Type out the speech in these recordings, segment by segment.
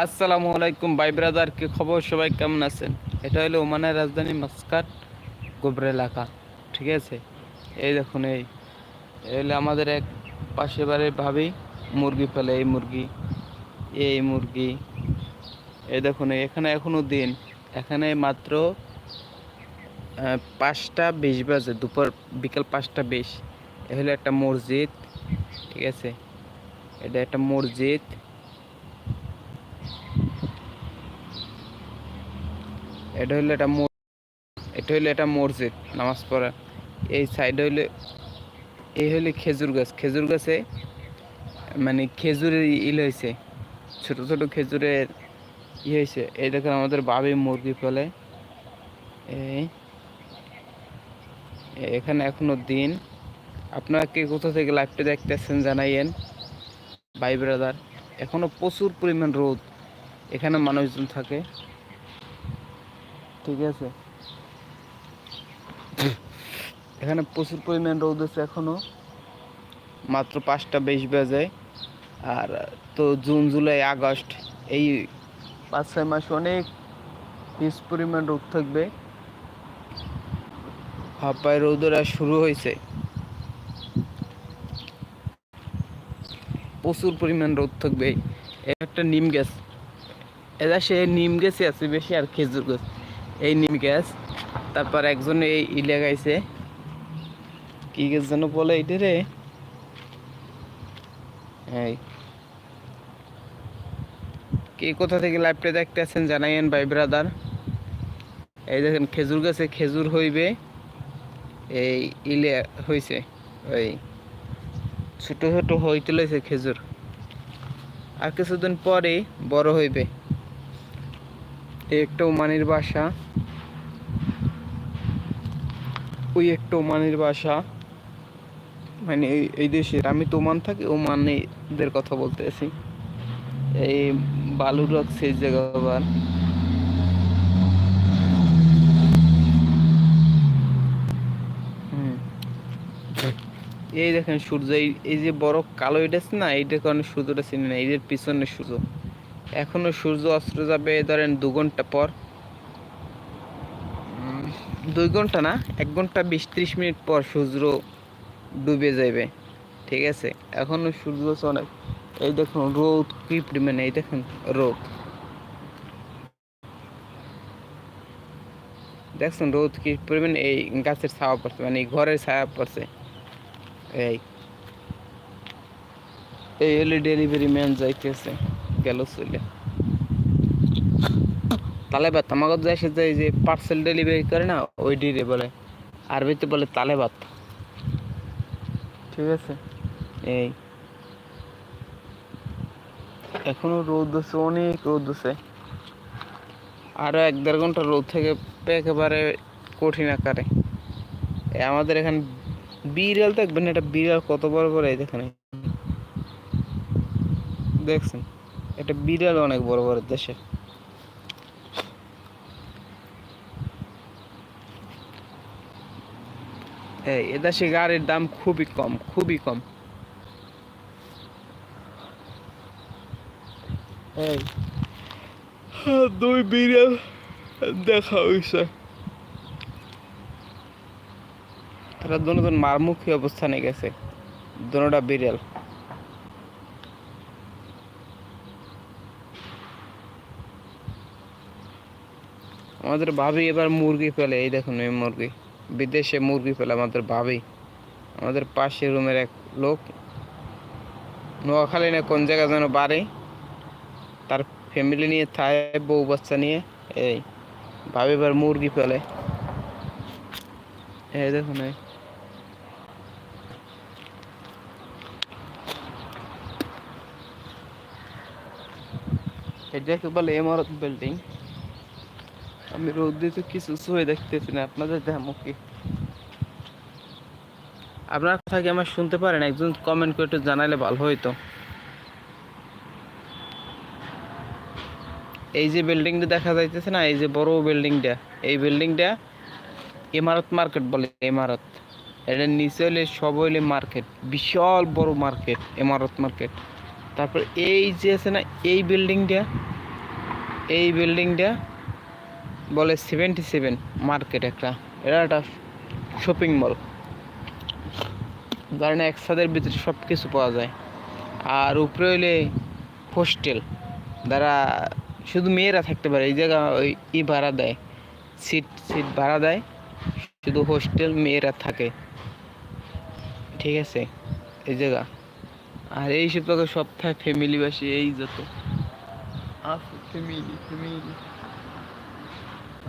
আসসালামু আলাইকুম, ভাই ব্রাদার, কি খবর? সবাই কেমন আছেন? এটা হলো ওমানের রাজধানী মাস্কাট, গোবর এলাকা, ঠিক আছে? এই দেখুন, এই হলো আমাদের এক পাশে বাড়ি ভাবি, মুরগি ফেলে, এই মুরগি এই মুরগি, এই দেখুন এখানে এখনও দিন, এখানে মাত্র পাঁচটা বিশ বাজে, দুপুর, বিকাল পাঁচটা বিশ, এ হলো একটা মসজিদ, ঠিক আছে? এটা একটা মসজিদ এটা হইল এটা এটা হইল এটা মসজিদ, নামাজ পড়া। এই সাইডে হইলে এই হইলে খেজুর গাছ। খেজুর গাছে মানে খেজুরের ইল হয়েছে ছোট ছোট খেজুরের ই হয়েছে এই দেখেন আমাদের বাবি মুরগি ফেলে। এই এখানে এখনও দিন। আপনারা কে কোথা থেকে লাইভটা দেখতেছেন জানাইয়েন। ভাই ব্রাদার এখনও প্রচুর পরিমাণ রোদ। এখানে মানুষজন থাকে। ঠিক আছে। এখানে প্রচুর পরিমাণ রোদ আছে এখনও। মাত্র পাঁচটা বেশ বাজে। আর, তো জুন, জুলাই, আগস্ট এই পাঁচ, ছয় মাস অনেক হিস পরিমাণ রোদ থাকবে। হাপায় রোদরা শুরু হয়েছে। প্রচুর পরিমাণ রোদ থাকবে। একটা নিম গাছ। এরা সে নিম গাছে আছে বেশি আর খেজুর গাছ। এই নিম গাছ, তারপর একজন এই ই লাগাইছে কি গাছ যেন বলে এইটা রে? কে কোথা থেকে লাইভটা দেখতে আছেন জানাইয়েন ভাই ব্রাদার এই দেখেন খেজুর গাছে খেজুর হইবে, এই ইলে হইছে ওই ছোট ছোট হইতে লইছে খেজুর। আর কিছুদিন পরে বড় হইবে। একটা ওমানির বাসা। ওই একটা ওমানের বাসা। মানে এই দেশের। আমি তো ওমান থাকি, ওমানিদের কথা বলতেছি। এই বালুরক সেই জায়গা আবার। এই দেখেন সূর্য, এই যে বড় কালো এটা আছে না এইটার কারণে সূর্যটা চিনি না, এদের পিছনে সূর্য। এখনও সূর্য অস্ত্র যাবে ধরেন দু ঘণ্টা পর। দুই ঘণ্টা না, এক ঘণ্টা বিশ ত্রিশ মিনিট পর সূর্য ডুবে যাবে ঠিক আছে? এখনও সূর্য অনেক। এই দেখুন, রোদ কি পরিমাণে, এই দেখুন, রোদ। দেখছেন রোদ কি পরিমাণে? এই গাছের ছায়া পড়ছে মানে এই ঘরের ছায়া পড়ছে। এই এই হলে ডেলিভারি ম্যান যাইতেছে। গেল চলে তালেবাত আমাকে যাই সে যে- যে পার্সেল ডেলিভারি করে না ওই ডিরে বলে আরবিতে বলে তালেবাত ঠিক আছে। এই। এখনও রোদ আছে অনেক রোদ আছে আরও এক দেড় ঘণ্টা রোদ থেকে একেবারে কঠিন আকারে। আমাদের এখানে বিড়াল দেখবেন এটা বিড়াল কত বড় বড় এই দেখেন। দেখছেন? এটা বিড়াল অনেক বড় বড় দেশে এদেশে গাড়ির দাম খুবই কম খুবই কম। দুই বিড়াল দেখা হয়েছে তারা দুজন মারমুখী অবস্থানে গেছে, দুটা বিড়াল। আমাদের ভাবি এবার মুরগি ফেলে, এই দেখুন এই মুরগি। বিদেশে মুরগি ফেলে আমাদের ভাবি। আমাদের পাশে রুমের এক লোক। নোয়াখালী না কোন জায়গা যেন বাড়ি। তার ফ্যামিলি নিয়ে থায় বউ বাচ্চা নিয়ে, এই ভাবি এবার মুরগি ফেলে। এই দেখুন এই। এটাকে বলে ইমারত বিল্ডিং আমি রোদ তো কিছু শুয়ে দেখতেছি না, আপনাদের দেখামো কি? আপনার কথা কি আমার শুনতে পারেন? একজন কমেন্ট করে একটু জানাইলে ভালো হইতো। এই যে বিল্ডিংটা দেখা যাইতেছে না, এই যে বড় বিল্ডিংটা এই বিল্ডিংটা ইমারত মার্কেট বলে, ইমারত। এটার নিচে হলে সব হইলে মার্কেট বিশাল বড় মার্কেট ইমারত মার্কেট তারপর এই যে আছে না, এই বিল্ডিংটা এই বিল্ডিংটা বলে সেভেন্টি সেভেন মার্কেট একটা। এটা একটা শপিং মল কারণ একসাথের ভিতরে সব কিছু পাওয়া যায়। আর উপরে হইলে হোস্টেল যারা শুধু মেয়েরা থাকতে পারে, এই জায়গা ওই ই ভাড়া দেয়। সিট সিট ভাড়া দেয়। শুধু হোস্টেল মেয়েরা থাকে। ঠিক আছে? এই জায়গা। আর এই থাকে ফ্যামিলি বাসী, এই যত। ফ্যামিলি ফ্যামিলি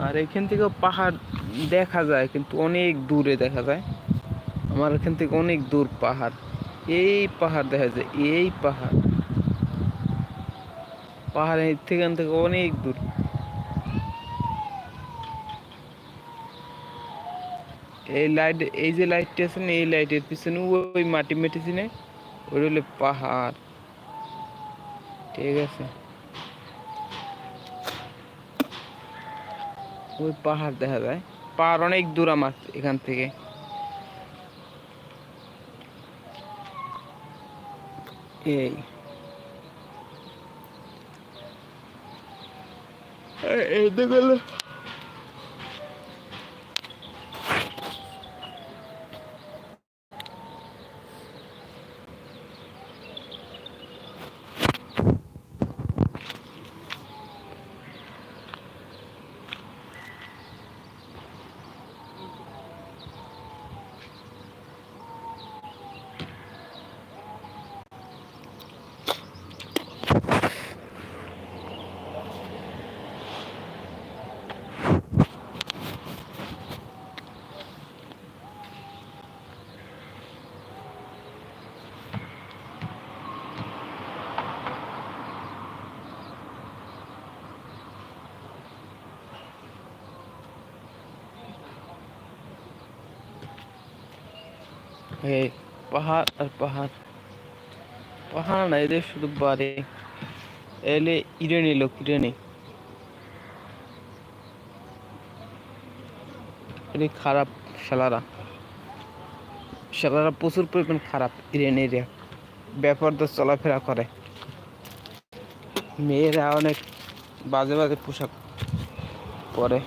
আর এখান থেকে পাহাড় দেখা যায়, কিন্তু অনেক দূরে দেখা যায়। আমার এখান থেকে অনেক দূর পাহাড়। এই পাহাড় দেখা যায়, এই পাহাড়। পাহাড়ের থেকে থেকে অনেক দূর। এই লাইট এই যে লাইটটি আছে না, এই লাইটের পিছনে ওই মাটি মেটেছিনে ওই হলো পাহাড়। ঠিক আছে। ওই পাহাড় দেখা যায়। পাহাড় অনেক দূর আমার এখান থেকে। এই। এই- পাহাড় আর পাহাড়। পাহাড় না, এদের শুধু বাড়ি। এলে ইরানি লোক, ইরানি। এটি খারাপ শালারা। শালারা প্রচুর পরিমাণ খারাপ, ইরানিরা। ব্যাপার তো চলাফেরা করে। মেয়েরা অনেক বাজে বাজে পোশাক পরে।